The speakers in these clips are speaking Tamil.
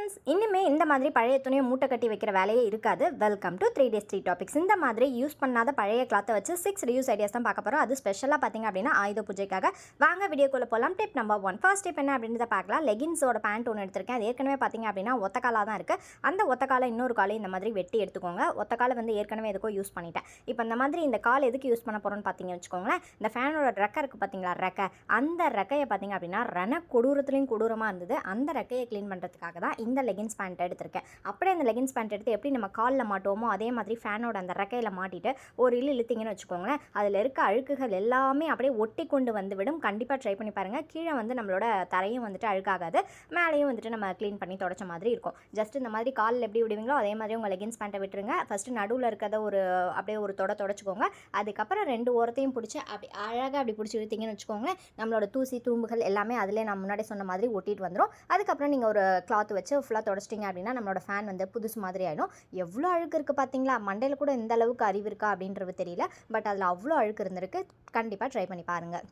ஃப்ரெண்ட்ஸ் இனிமே இந்த மாதிரி பழைய துணியை மூட்டை கட்டி வைக்கிற வேலையே இருக்காது. Welcome to three days three topics இந்த மாதிரி யூஸ் பண்ணாத பழைய கிளாத்தை வச்சு சிக்ஸ் ரியூஸ் ஐடியாஸ் தான் பார்க்க போகிறோம் அது ஸ்பெஷலாக பார்த்தீங்க அப்படின்னா ஆயுத பூஜைக்காக. வாங்க வீடியோக்குள்ளே போகலாம் tip number one first tip என்ன அப்படின்றத பார்க்கலாம். லெகின்ஸோட பேண்ட் ஒன்று எடுத்திருக்கேன். அது ஏற்கனவே பார்த்தீங்க அப்படின்னா ஒத்தக்காலாக தான் இருக்குது அந்த ஒத்தக்காலை இன்னொரு காலை இந்த மாதிரி வெட்டி எடுத்துக்கோங்க. ஒத்தக்காலை வந்து ஏற்கனவே எதுக்கோ யூஸ் பண்ணிட்டேன். இப்போ இந்த மாதிரி இந்த கால் எதுக்கு யூஸ் பண்ண போகிறோம்னு பார்த்தீங்கன்னு வச்சுக்கோங்களேன். இந்த ஃபேனோட ரெக்கை இருக்குது பார்த்தீங்களா? ரெக்கை. அந்த ரெக்கையை பார்த்தீங்க அப்படின்னா ரண கொடூரத்துலேயும் கொடூரமாக இருந்தது. அந்த ரெக்கையை க்ளீன் பண்ணுறதுக்காக தான் இந்த லெகின்ஸ் பேண்ட் எடுத்திருக்கேன். அப்படியே அந்த லெகின்ஸ் பேண்ட் எடுத்து எப்படி நம்ம காலில் மாட்டுவோமோ அதே மாதிரி ஃபேனோட அந்த ரெக்கையில் மாட்டிட்டு ஒரு இழு இழுத்தீங்கன்னு வச்சுக்கோங்களேன். அதில் இருக்க அழுக்குகள் எல்லாமே அப்படியே ஒட்டி கொண்டு வந்து விடும். கண்டிப்பாக ட்ரை பண்ணி பாருங்கள் கீழே வந்து நம்மளோட தரையும் வந்துட்டு அழுக்காகாது. மேலேயும் வந்துட்டு நம்ம க்ளீன் பண்ணி தொடச்ச மாதிரி இருக்கும். ஜஸ்ட் இந்த மாதிரி காலில் எப்படி விடுவீங்களோ அதே மாதிரி உங்கள் லெகின்ஸ் பேண்ட்டை விட்டுருங்க. ஃபஸ்ட்டு நடுவில் இருக்கிறத ஒரு அப்படியே ஒரு தொட தொடச்சிக்கோங்க. அதுக்கப்புறம் ரெண்டு ஓரத்தையும் பிடிச்சி அப்படி அழகாக அப்படி பிடிச்சி இழுத்திங்கன்னு வச்சுக்கோங்களேன். நம்மளோட தூசி துரும்புகள் எல்லாமே அதிலே நான் முன்னாடி சொன்ன மாதிரி ஒட்டிட்டு வந்துடும் அதுக்கப்புறம் நீங்கள் ஒரு கிளாத் வச்சு ஃபுல்லாக தொடச்சிட்டிங்க அப்படின்னா நம்மளோட ஃபேன் வந்து புதுசு மாதிரி ஆகிடும் எவ்வளோ அழுக்கு இருக்குது பார்த்தீங்களா மண்டையில் கூட எந்த அளவுக்கு அறிவு இருக்கா அப்படின்றது தெரியல. பட் அதில் அவ்வளோ அழுக்கு இருந்திருக்கு. கண்டிப்பாக ட்ரை பண்ணி பாருங்கள்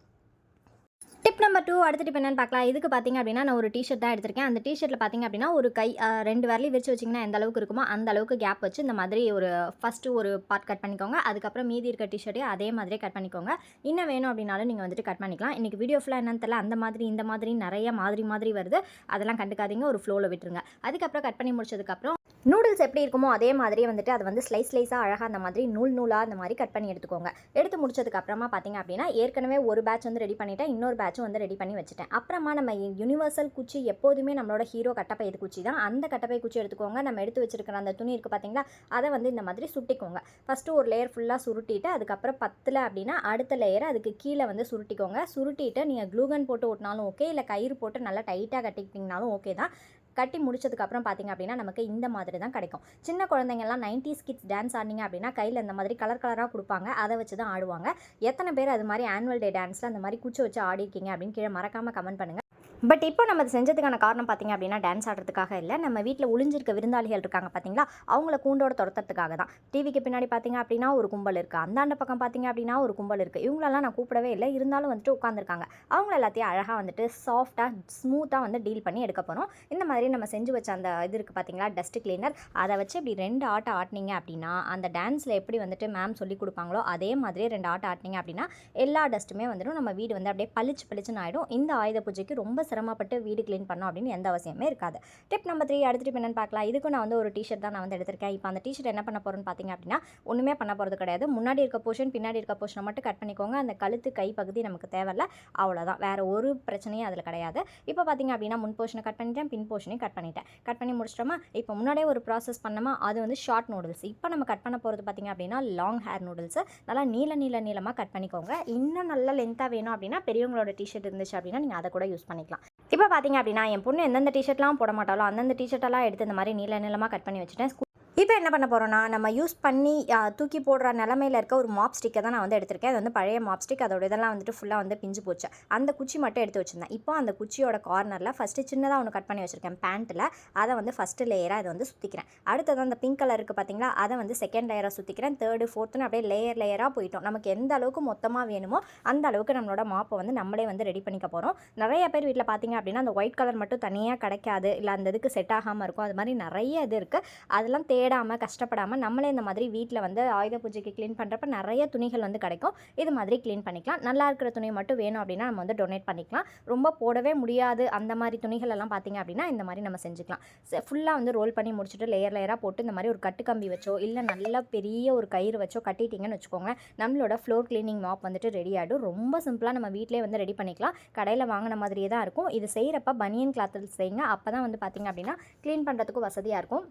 டிப் நம்பர் டூ அடுத்த டிப் என்னன்னு பார்க்கலாம். இதுக்கு பார்த்தீங்க அப்படின்னா நான் ஒரு டிஷர்ட் தான் எடுத்திருக்கேன். அந்த டிஷர்ட்டில் பார்த்தீங்க அப்படின்னா ஒரு கை ரெண்டு வரலையும் விரிச்சு வச்சிங்கன்னா எந்த அளவுக்கு இருக்குமோ அந்த அளவுக்கு கேப் வச்சு இந்த மாதிரி ஒரு ஃபஸ்ட்டு ஒரு பார்ட் கட் பண்ணிக்கோங்க. அதுக்கப்புறம் மீதி இருக்க டிஷர்ட்டையும் அதே மாதிரியே கட் பண்ணிக்கோங்க. இன்னும் வேணும் அப்படின்னாலும் நீங்கள் வந்துட்டு கட் பண்ணிக்கலாம். இன்றைக்கி வீடியோ ஃபுல்லாக என்னன்னு தெரியல. அந்த மாதிரி இந்த மாதிரி நிறைய மாதிரி மாதிரி வருது. அதெல்லாம் கண்டுக்காதீங்க. ஒரு ஃப்ளோவில் விட்டுருங்க. அதுக்கப்புறம் கட் பண்ணி முடிச்சதுக்கப்புறம் நூடுல்ஸ் எப்படி இருக்குமோ அதே மாதிரி வந்துட்டு அது வந்து ஸ்லைஸ் ஸ்லைஸாக அழகாக அந்த மாதிரி நூல் நூலாக அந்த மாதிரி கட் பண்ணி எடுத்துக்கோங்க. எடுத்து முடிச்சதுக்கு அப்புறமா பார்த்தீங்க அப்படின்னா ஏற்கனவே ஒரு பேட்ச் வந்து ரெடி பண்ணிட்டேன் இன்னொரு பேட்சும் வந்து ரெடி பண்ணி வச்சுட்டேன். அப்புறமா நம்ம யூனிவர்சல் குச்சி எப்போதுமே நம்மளோட ஹீரோ கட்டப்பை இது குச்சி தான். அந்த கட்டப்பை குச்சி எடுத்துக்கோங்க. நம்ம எடுத்து வச்சிருக்கிற அந்த துணி இருக்குது பார்த்தீங்களா அதை வந்து இந்த மாதிரி சுட்டிக்கோங்க. ஃபஸ்ட்டு ஒரு லேயர் ஃபுல்லாக சுருட்டிட்டு அதுக்கப்புறம் பத்தில் அப்படின்னா அடுத்த லேயரை அதுக்கு கீழே வந்து சுருட்டிக்கோங்க. சுருட்டிட்டு நீங்கள் க்ளூகன் போட்டு ஓட்டினாலும் ஓகே இல்லை கயிறு போட்டு நல்லா டைட்டாக கட்டிக்கிட்டிங்கனாலும் ஓகே தான். கட்டி முடிச்சதுக்கப்புறம் பார்த்தீங்க அப்படின்னா நமக்கு இந்த மாதிரி தான் கிடைக்கும். சின்ன குழந்தைங்கள்லாம் 90s கிட்ஸ் டான்ஸ் ஆடினீங்க அப்படின்னா கையில் இந்த மாதிரி கலர் கலராக கொடுப்பாங்க. அதை வச்சு தான் ஆடுவாங்க. எத்தனை பேர் அது மாதிரி ஆனுவல் டே டான்ஸில் அந்த மாதிரி குச்சி வச்சு ஆடிருக்கீங்க அப்படின்னு கீழே மறக்காமல் கமெண்ட் பண்ணுங்கள் பட் இப்போ நம்ம அது செஞ்சதுக்கான காரணம் பார்த்தீங்க அப்படின்னா டான்ஸ் ஆடுறதுக்காக இல்லை. நம்ம வீட்டில் ஒளிஞ்சிருக்க விருந்தாளிகள் இருக்காங்க பார்த்தீங்களா? அவங்கள கூண்டோட துரத்துறதுக்காக தான். டிவிக்கு பின்னாடி பார்த்தீங்க அப்படின்னா ஒரு கும்பல் இருக்குது அந்தாண்ட பக்கம் பார்த்தீங்க அப்படின்னா ஒரு கும்பல் இருக்குது இவங்களெல்லாம் நான் கூப்பிடவே இல்லை. இருந்தாலும் வந்துட்டு உட்காந்துருக்காங்க அவங்கள எல்லாத்தையும் அழகாக வந்துட்டு சாஃப்டாக ஸ்மூத்தாக வந்து டீல் பண்ணி எடுக்க போகிறோம் இந்த மாதிரி நம்ம செஞ்சு வச்ச அந்த இது இருக்குது பார்த்தீங்களா டஸ்ட் கிளீனர் அதை வச்சு இப்படி ரெண்டு ஆட்டை ஆட்டினீங்க அப்படின்னா அந்த டான்ஸில் எப்படி வந்துட்டு மேம் சொல்லி கொடுப்பாங்களோ அதே மாதிரியே ரெண்டு ஆட்டை ஆட்டினீங்க அப்படின்னா எல்லா டஸ்ட்டுமே வந்துடும். நம்ம வீடு வந்து அப்படியே பளிச்சு பளிச்சுன்னு ஆகிடும் இந்த ஆயுத பூஜைக்கு ரொம்ப சிரமப்பட்டு வீடு க்ளீன் பண்ணோம் அப்படின்னு எந்த அவசியமே இருக்காது. டிப் நம்பர் த்ரீ அடுத்த டிப் என்னன்னு பார்க்கலாம். இதுக்கும் நான் வந்து ஒரு டிஷர்ட் தான் நான் வந்து எடுத்திருக்கேன். இப்போ அந்த டிஷர்ட் என்ன பண்ண போகிறேன்னு பார்த்தீங்க அப்படின்னா ஒன்றுமே பண்ண போகிறது கிடையாது. முன்னாடி இருக்க போர்ஷன் பின்னாடி இருக்க போர்ஷனை மட்டும் கட் பண்ணிக்கோங்க. அந்த கழுத்து கை பகுதி நமக்கு தேவையில்ல. அவ்வளோதான் வேறு ஒரு பிரச்சனையும் அதில் கிடையாது. இப்போ பார்த்தீங்க அப்படின்னா முன் போர்ஷனை கட் பண்ணிட்டேன் பின் போர்ஷனையும் கட் பண்ணிட்டேன். கட் பண்ணி முடிச்சிட்டோமா? இப்போ முன்னாடியே ஒரு ப்ராசஸ் பண்ணோமா? அது வந்து ஷார்ட் நூடுல்ஸ் இப்போ நம்ம கட் பண்ண போகிறது பார்த்தீங்க அப்படின்னா லாங் ஹேர் நூடுல்ஸ் நல்லா நீள நீள நீளமாக கட் பண்ணிக்கோங்க. இன்னும் நல்லா லென்த்தாக வேணும் அப்படின்னா பெரியவங்களோட டிஷர்ட் இருந்துச்சு அப்படின்னா நீங்கள் அதை கூட யூஸ் பண்ணிக்கலாம். இப்போ பார்த்தீங்க அப்படின்னா என் பொண்ணு எந்தெந்த டிஷர்ட்லாம் போட மாட்டாலோ அந்தந்த டிஷர்ட்டெல்லாம் எடுத்து இந்த மாதிரி நீள நீளமாக கட் பண்ணி வச்சுட்டேன். இப்போ என்ன பண்ண போகிறோன்னா நம்ம யூஸ் பண்ணி தூக்கி போடுற நிலமையில இருக்க ஒரு மாப் ஸ்டிக்கை தான் நான் வந்து எடுத்திருக்கேன். அது வந்து பழைய மாப் ஸ்டிக் அதோட இதெல்லாம் வந்துட்டு ஃபுல்லாக வந்து பிஞ்சு போச்சு. அந்த குச்சி மட்டும் எடுத்து வச்சிருந்தேன். இப்போ அந்த குச்சியோட கார்னரில் ஃபஸ்ட்டு சின்னதாக ஒன்று கட் பண்ணி வச்சுருக்கேன். பேண்ட்டில் அதை வந்து ஃபஸ்ட்டு லேயராக அதை வந்து சுற்றிக்கிறேன் அடுத்தது அந்த பிங்க் கலர் இருக்குது பார்த்தீங்களா அதை வந்து செகண்ட் லேயராக சுற்றிக்கிறேன் தேர்டு ஃபோர்த்துன்னு அப்படியே லேயர் லேயராக போயிட்டோம். நமக்கு எந்த அளவுக்கு மொத்தமாக வேணுமோ அந்த அளவுக்கு நம்மளோட மாப்பை வந்து நம்மளே வந்து ரெடி பண்ணிக்க போகிறோம் நிறைய பேர் வீட்டில் பார்த்தீங்க அப்படின்னா அந்த ஒயிட் கலர் மட்டும் தனியாக கிடைக்காது. இல்லை அந்த இதுக்கு செட் ஆகாமல் இருக்கும். அது மாதிரி நிறைய இது இருக்குது அதெல்லாம் தேடாமல் கஷ்டப்படாமல் நம்மளே இந்த மாதிரி வீட்டில் வந்து ஆயுத பூஜைக்கு க்ளீன் பண்ணுறப்ப நிறைய துணிகள் வந்து கிடைக்கும். இது மாதிரி க்ளீன் பண்ணிக்கலாம். நல்லா இருக்கிற துணி மட்டும் வேணும் அப்படின்னா நம்ம வந்து டொனேட் பண்ணிக்கலாம். ரொம்ப போடவே முடியாது. அந்த மாதிரி துணிகள் எல்லாம் பார்த்தீங்க அப்படின்னா இந்த மாதிரி நம்ம செஞ்சுக்கலாம். ஃபுல்லாக வந்து ரோல் பண்ணி முடிச்சுட்டு லேயர் லேயராக போட்டு இந்த மாதிரி ஒரு கட்டு கம்பி வச்சோ இல்லை நல்ல பெரிய ஒரு கயிறு வச்சோ கட்டிட்டீங்கன்னு வச்சுக்கோங்க நம்மளோட ஃப்ளோர் க்ளீனிங் மாப் வந்துட்டு ரெடி ஆகிடும் ரொம்ப சிம்பிளாக நம்ம வீட்டிலே வந்து ரெடி பண்ணிக்கலாம். கடையில் வாங்கின மாதிரியே தான் இருக்கும். இது செய்கிறப்ப பனியன் கிளாத்தில் செய்யுங்க. அப்போ தான் வந்து பார்த்தீங்க அப்படின்னா க்ளீன் பண்ணுறதுக்கும் வசதியாக இருக்கும்.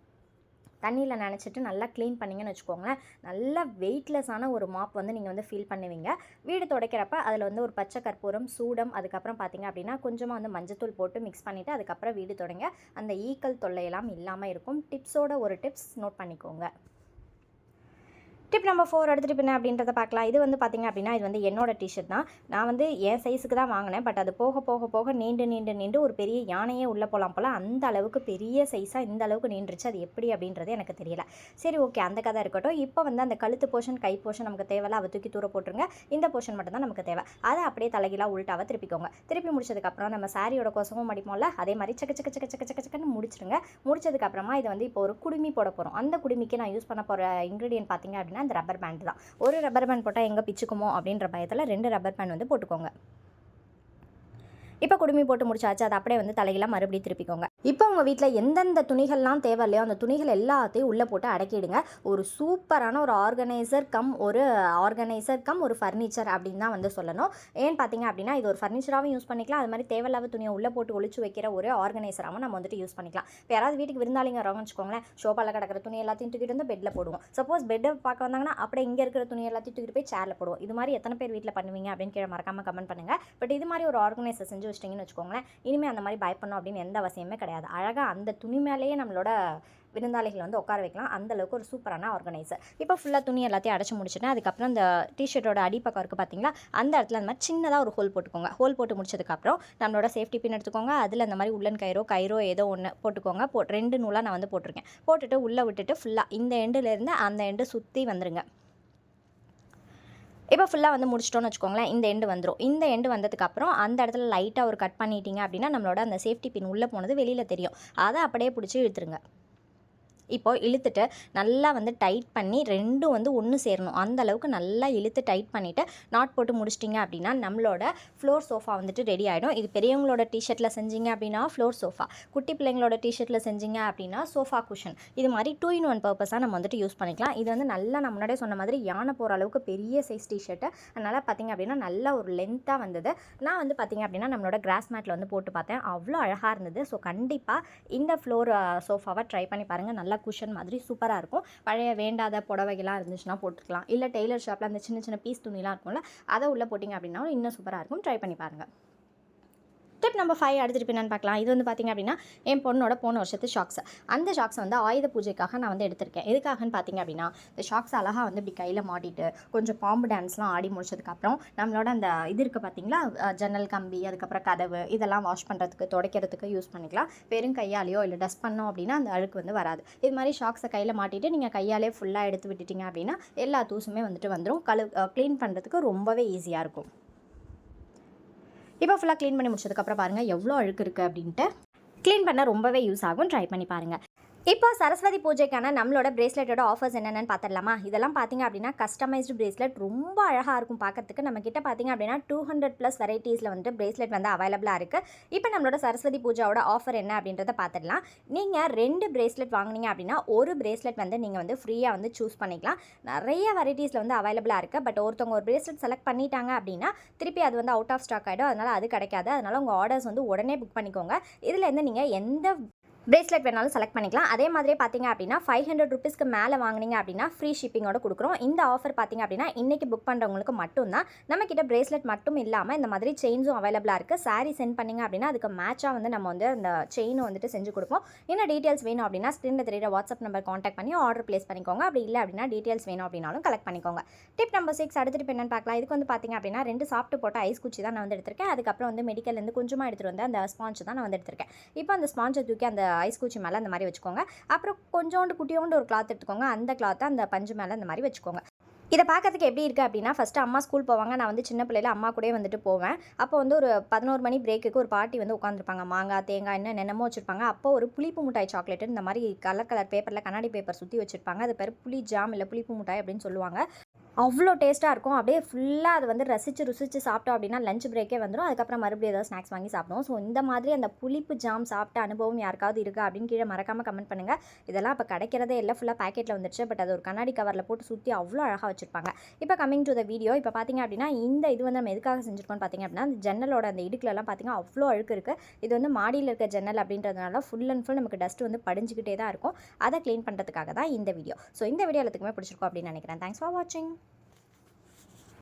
தண்ணியில் நினச்சிட்டு நல்லா க்ளீன் பண்ணிங்கன்னு வச்சுக்கோங்களேன். நல்லா வெயிட்லெஸ்ஸான ஒரு மாப் வந்து நீங்கள் வந்து ஃபீல் பண்ணுவீங்க. வீடு துடைக்கிறப்ப அதில் வந்து ஒரு பச்சை கற்பூரம் சூடம் அதுக்கப்புறம் பார்த்தீங்க அப்படின்னா கொஞ்சமாக வந்து மஞ்சத்தூள் போட்டு மிக்ஸ் பண்ணிவிட்டு அதுக்கப்புறம் வீடு தொடங்க. அந்த ஈக்கள் தொல்லையெல்லாம் இல்லாமல் இருக்கும். டிப்ஸோட ஒரு டிப்ஸ் நோட் பண்ணிக்கோங்க. டிப் நம்பர் ஃபோர் அடுத்த டிப் என்ன அப்படின்றத பார்க்கலாம். இது வந்து பார்த்தீங்க அப்படின்னா இது வந்து என்னோட டிஷர்ட் தான். நான் வந்து என் சைஸுக்கு தான் வாங்கினேன். பட் அது போக போக போக நீண்டு நீண்டு நீண்டு ஒரு பெரிய யானையே உள்ளே போகலாம் போல் அந்த அளவுக்கு பெரிய சைஸாக இந்த அளவுக்கு நீண்டுருச்சு. அது எப்படி அப்படின்றது எனக்கு தெரியல. சரி ஓகே அந்த கதை இருக்கட்டும். இப்போ வந்து அந்த கழுத்து போர்ஷன் கை போர்ஷன் நமக்கு தேவையில்ல. அவள் தூக்கி தூர போட்டுருங்க. இந்த போர்ஷன் மட்டும் தான் நமக்கு தேவை. அதை அப்படியே தலைகீழாக உள்டாவை திருப்பிக்கோங்க. திருப்பி முடிச்சதுக்கப்புறம் நம்ம சாரியோட கோசமும் மடிப்போம்ல அதே மாதிரி சக்க சக்க சக்க சக்க சக்கன்னு முடிச்சிருங்க. முடிச்சதுக்கப்புறமா இதை வந்து இப்போ ஒரு குடுமி போட போகிறோம் அந்த குடுமிக்கு நான் யூஸ் பண்ண போகிற இன்க்ரீடியன்ட் பார்த்தீங்க அப்படின்னா அந்த ரப்பர் பேண்ட் தான். ஒரு ரப்பர் பேண்ட் போட்டால் எங்கே பிச்சுக்குமோ அப்படின்ற பயத்தில் ரெண்டு ரப்பர் பேண்ட் வந்து போட்டுக்கோங்க. இப்போ குடுமி போட்டு முடிச்சாச்சு அதை அப்படியே வந்து தலையெல்லாம் மறுபடியும் திருப்பிக்கோங்க. இப்போ உங்கள் வீட்டில் எந்தெந்த துணிகள்லாம் தேவை இல்லையோ அந்த துணிகள் எல்லாத்தையும் உள்ளே போட்டு அடக்கிடுங்க. ஒரு சூப்பரான ஒரு ஆர்கனைசர் கம் ஒரு ஆர்கனைசர் கம் ஒரு ஃபர்னிச்சர் அப்படின்னு தான் வந்து சொல்லணும். ஏன்னு பார்த்தீங்க அப்படின்னா இது ஒரு ஃபர்னிச்சராகவும் யூஸ் பண்ணிக்கலாம். அது மாதிரி தேவையில்லாத துணியை உள்ளே போட்டு ஒழிச்சு வைக்கிற ஒரு ஆர்கனைசராகவும் நம்ம வந்துட்டு யூஸ் பண்ணிக்கலாம். இப்போ யாராவது வீட்டுக்கு விருந்தாளிங்க வரோம்னு வச்சுக்கோங்களேன் ஷோபாவில் கிடக்கிற துணி எல்லாத்தையும் தூக்கிட்டு வந்து பெட்டில் போடுவோம். சப்போஸ் பெட்டை பார்க்க வந்தாங்கன்னா அப்படியே இங்கே இருக்கிற துணி எல்லாத்தையும் தூக்கிட்டு போய் சேரில் போடுவோம். இது மாதிரி எத்தனை பேர் வீட்டில் பண்ணுவீங்க அப்படின்னு கீழே மறக்காமல் கமெண்ட் பண்ணுங்கள் பட் இது மாதிரி ஒரு ஆர்கனைசர் செஞ்சு வச்சிட்டிங்கன்னு வச்சுக்கோங்களேன். இனிமேல் அந்த மாதிரி பயப்படணும் அப்படின்னு எந்த அவசியமே கிடையாது. அழகாக அந்த துணி மேலேயே நம்மளோட விருந்தாளிகள் வந்து உட்கார வைக்கலாம். அந்த அளவுக்கு ஒரு சூப்பரான ஆர்கனைசர் இப்போ ஃபுல்லாக துணி எல்லாத்தையும் அடைச்சி முடிச்சுட்டேன். அதுக்கப்புறம் அந்த டிஷர்ட்டோட அடிப்பக்கம் இருக்குது பார்த்தீங்களா அந்த இடத்துல அந்த மாதிரி சின்னதாக ஒரு ஹோல் போட்டுக்கோங்க. ஹோல் போட்டு முடிச்சதுக்கப்புறம் நம்மளோட சேஃப்டி பின் எடுத்துக்கோங்க. அதில் அந்த மாதிரி உள்ளன் கயிறோ கயிறோ ஏதோ ஒன்று போட்டுக்கோங்க. போ ரெண்டு நூலாக நான் வந்து போட்டிருக்கேன். போட்டுட்டு உள்ளே விட்டுட்டு ஃபுல்லாக இந்த எண்டுலேருந்து அந்த எண்டு சுற்றி வந்துருங்க. இப்போ ஃபுல்லாக வந்து முடிச்சிட்டோன்னு வச்சுக்கோங்களேன் இந்த எண்டு வந்துடும் இந்த எண்டு வந்ததுக்கப்புறம் அந்த இடத்துல லைட்டாக ஒரு கட் பண்ணிட்டீங்க அப்படின்னா நம்மளோட அந்த சேஃப்டி பின் உள்ளே போனது வெளியில் தெரியும். அதை அப்படியே பிடிச்சி இழுத்துருங்க. இப்போ இழுத்துட்டு நல்லா வந்து டைட் பண்ணி ரெண்டும் வந்து ஒன்று சேரணும். அந்த அளவுக்கு நல்லா இழுத்து டைட் பண்ணிவிட்டு நாட் போட்டு முடிச்சிட்டிங்க அப்படின்னா நம்மளோட ஃப்ளோர் சோஃபா வந்துட்டு ரெடி ஆகிடும் இது பெரியவங்களோட டிஷர்ட்டில் செஞ்சீங்க அப்படின்னா ஃப்ளோர் சோஃபா குட்டி பிள்ளைங்களோட டிஷர்ட்டில் செஞ்சீங்க அப்படின்னா சோஃபா குஷன் இது மாதிரி டூ இன் ஒன் பர்பஸாக நம்ம வந்துட்டு யூஸ் பண்ணிக்கலாம். இது வந்து நல்லா நான் முன்னாடியே சொன்ன மாதிரி யானை போகிற அளவுக்கு பெரிய சைஸ் டிஷர்ட்டு அதனால் பார்த்தீங்க அப்படின்னா நல்லா ஒரு லென்த்தாக வந்தது. நான் வந்து பார்த்திங்க அப்படின்னா நம்மளோட கிராஸ் மேட்டில் வந்து போட்டு பார்த்தேன். அவ்வளோ அழகாக இருந்தது. ஸோ கண்டிப்பாக இந்த ஃப்ளோர் சோஃபாவை ட்ரை பண்ணி பாருங்கள் நல்லா குஷன் மாதிரி சூப்பராக இருக்கும். பழைய வேண்டாத புடவைகள்லாம் இருந்துச்சுன்னா போட்டுக்கலாம். இல்லை டெய்லர் ஷாப்பில் அந்த சின்ன சின்ன பீஸ் துணிலாம் இருக்கும்ல அதை உள்ளே போட்டிங்க அப்படின்னா இன்னும் சூப்பராக இருக்கும். ட்ரை பண்ணி பாருங்கள் ஸ்டெப் நம்பர் ஃபைவ் அடுத்துட்டு என்னன்னு பார்க்கலாம். இது வந்து பார்த்திங்க அப்படின்னா என் பொண்ணோட போன வருஷத்து ஷாக்ஸ் அந்த ஷாக்ஸ் வந்து ஆயுத பூஜைக்காக நான் வந்து எடுத்திருக்கேன். எதுக்காகன்னு பார்த்தீங்க அப்படின்னா இந்த ஷாக்ஸ் அழகாக வந்து இப்படி கையில் மாட்டிட்டு கொஞ்சம் பாம்பு டான்ஸ்லாம் ஆடி முடிச்சதுக்கப்புறம் நம்மளோட அந்த இது இருக்குது பார்த்தீங்களா ஜன்னல் கம்பி அதுக்கப்புறம் கதவு இதெல்லாம் வாஷ் பண்ணுறதுக்கு துடைக்கிறதுக்கு யூஸ் பண்ணிக்கலாம். வெறும் கையாலேயோ இல்லை டஸ்ட் பண்ணோம் அப்படின்னா அந்த அழுக்கு வந்து வராது. இது மாதிரி ஷாக்ஸை கையில் மாட்டிட்டு நீங்கள் கையாலே ஃபுல்லாக எடுத்து விட்டுட்டீங்க அப்படின்னா எல்லா தூசுமே வந்துட்டு வந்துடும் கழு க்ளீன் பண்ணுறதுக்கு ரொம்பவே ஈஸியாக இருக்கும். இப்போ ஃபுல்லாக க்ளீன் பண்ணி முடிச்சதுக்கப்புறம் பாருங்கள் எவ்வளோ அழுக்கு இருக்குது அப்படின்ட்டு. க்ளீன் பண்ண ரொம்பவே யூஸ் ஆகும். ட்ரை பண்ணி பாருங்கள் இப்போ சரஸ்வதி பூஜைக்கான நம்மளோட பிரேஸ்லெட்டோட ஆஃபர்ஸ் என்னென்னு பார்த்துடலாமா? இதெல்லாம் பார்த்தீங்க அப்படின்னா கஸ்டமைஸ்டு பிரேஸ்லெட் ரொம்ப அழகாக இருக்கும் பார்க்கறதுக்கு. நம்ம கிட்ட பார்த்தீங்க அப்படின்னா டூ ஹண்ட்ரட் ப்ளஸ் வெரைட்டிஸில் வந்து பிரேஸ்லெட் வந்து அவைலபிளாக இருக்குது இப்போ நம்மளோட சரஸ்வதி பூஜாவோட ஆஃபர் என்ன அப்படின்றத பார்த்துடலாம். நீங்கள் ரெண்டு பிரேஸ்லெட் வாங்குனீங்க அப்படின்னா ஒரு பிரேஸ்லெட் வந்து நீங்கள் வந்து ஃப்ரீயாக வந்து சூஸ் பண்ணிக்கலாம். நிறைய வெரைட்டிஸில் வந்து அவைலபிளாக இருக்குது பட் ஒருத்தவங்க ஒரு பிரேஸ்லெட் செலக்ட் பண்ணிட்டாங்க அப்படின்னா திருப்பி அது வந்து அவுட் ஆஃப் ஸ்டாக் ஆகிடும் அதனால் அது கிடைக்காது. அதனால் உங்கள் ஆர்டர்ஸ் வந்து உடனே புக் பண்ணிக்கோங்க. இதில் இருந்து நீங்கள் எந்த பிரேஸ்லெட் வேணாலும் செலக்ட் பண்ணிக்கலாம். அதே மாதிரி பார்த்தீங்க அப்படின்னா ஃபைவ் ஹண்ட்ரட் ருபீஸ்க்கு மேலே வாங்கினீங்க அப்படின்னா ஃப்ரீ ஷிப்பிங்கோட கொடுக்குறோம். இந்த ஆஃபர் பார்த்தீங்க அப்படின்னா இன்றைக்கி புக் பண்ணுறவங்களுக்கு மட்டும்தான். நம்ம கிட்ட பிரேஸ்லெட் மட்டும் இல்லாமல் இந்த மாதிரி செயின்ஸும் அவைலபிளாக இருக்குது சாரீ சென்ட் பண்ணிங்க அப்படின்னா அதுக்கு மேட்சாக வந்து நம்ம வந்து அந்த செயினும் வந்துட்டு செஞ்சு கொடுப்போம். இன்னும் டீட்டெயில்ஸ் வேணும் அப்படின்னா ஸ்க்ரீனில் தெரியுற வாட்ஸ்அப் நம்பர் காண்டாக்ட் பண்ணி ஆர்டர் ப்ளேஸ் பண்ணிக்கோங்க. அப்படி இல்லை அப்படின்னா டீட்டெயில்ஸ் வேணும் அப்படின்னாலும் கலெக்ட் பண்ணிக்கோங்க. டிப் நம்பர் சிக்ஸ் அடுத்த டிப் என்னன்னு பார்க்கலாம் இதுக்கு வந்து பார்த்தீங்க அப்படின்னா ரெண்டு சாப்பிட்டு போட்ட ஐஸ் குச்சி தான் நான் வந்து எடுத்திருக்கேன். அதுக்கப்புறம் வந்து மெடிக்கல்லேருந்து கொஞ்சமாக எடுத்துகிட்டு வந்து அந்த ஸ்பாஞ்ச் தான் நான் வந்து எடுத்திருக்கேன். இப்போ அந்த ஸ்பாஞ்சை தூக்கி அந்த ஐஸ் குச்சி மேலே அந்த மாதிரி வச்சுக்கோங்க. அப்புறம் கொஞ்சோண்டு குட்டியோண்டு ஒரு கிளாத் எடுத்துக்கோங்க. அந்த கிளாத்தை அந்த பஞ்சு மேலே அந்த மாதிரி வச்சுக்கோங்க. இதை பார்க்கறதுக்கு எப்படி இருக்குது அப்படின்னா ஃபஸ்ட்டு அம்மா ஸ்கூல் போவாங்க. நான் வந்து சின்ன பிள்ளையில அம்மா கூடயே வந்துட்டு போவேன். அப்போ வந்து ஒரு பதினோரு மணி பிரேக்குக்கு ஒரு பாட்டி வந்து உட்காந்துருப்பாங்க மாங்காய் தேங்காய் என்ன என்னமோ வச்சுருப்பாங்க. அப்போ ஒரு புளிப்பு மிட்டாய் சாக்லேட் இந்த மாதிரி கலர் கலர் பேப்பரில் கண்ணாடி பேப்பர் சுற்றி வச்சுருப்பாங்க. அது பேர் புளி ஜாம் இல்லை புளிப்பு மிட்டாய் அப்படின்னு சொல்லுவாங்க. அவ்வளோ டேஸ்ட்டாக இருக்கும். அப்படியே ஃபுல்லாக அதை வந்து ரசித்து ருசித்து சாப்பிட்டோம் அப்படின்னா லஞ்ச் பிரேக்கே வந்துடும் அதுக்கப்புறம் மறுபடியும் ஏதாவது ஸ்நாக்ஸ் வாங்கி சாப்பிடுவோம். ஸோ இந்த மாதிரி அந்த புளிப்பு ஜாம் சாப்பிட்ட அனுபவம் யாருக்காவது இருக்கா அப்படின்னு கீழே மறக்காமல் கமெண்ட் பண்ணுங்கள் இதெல்லாம் இப்போ கிடைக்கிறதே இல்லை. ஃபுல்லாக பேக்கெட்டில் வந்துருச்சு. பட் அது ஒரு கண்ணாடி கவரில் போட்டு சுற்றி அவ்வளோ அழகாக வச்சுருப்பாங்க. இப்போ கமிங் டு த வீடியோ இப்போ பார்த்தீங்க அப்படின்னா இந்த இது வந்து நம்ம எதுக்காக செஞ்சுருக்கோம்னு பார்த்தீங்க அப்படின்னா அந்த ஜன்னலோட அந்த இடுக்குலலாம் பார்த்தீங்கன்னா அவ்வளோ அழுக்கு இருக்குது இது வந்து மாடியில் இருக்க ஜன்னல் அப்படின்றதுனால ஃபுல் அண்ட் ஃபுல் நமக்கு டஸ்ட் வந்து படிஞ்சுக்கிட்டே தான் இருக்கும். அதை க்ளீன் பண்ணுறதுக்காக தான் இந்த வீடியோ ஸோ இந்த வீடியோ எல்லாத்துக்குமே பிடிச்சிருக்கோம் அப்படின்னு நினைக்கிறேன். தேங்க்ஸ் ஃபார் வாட்சிங்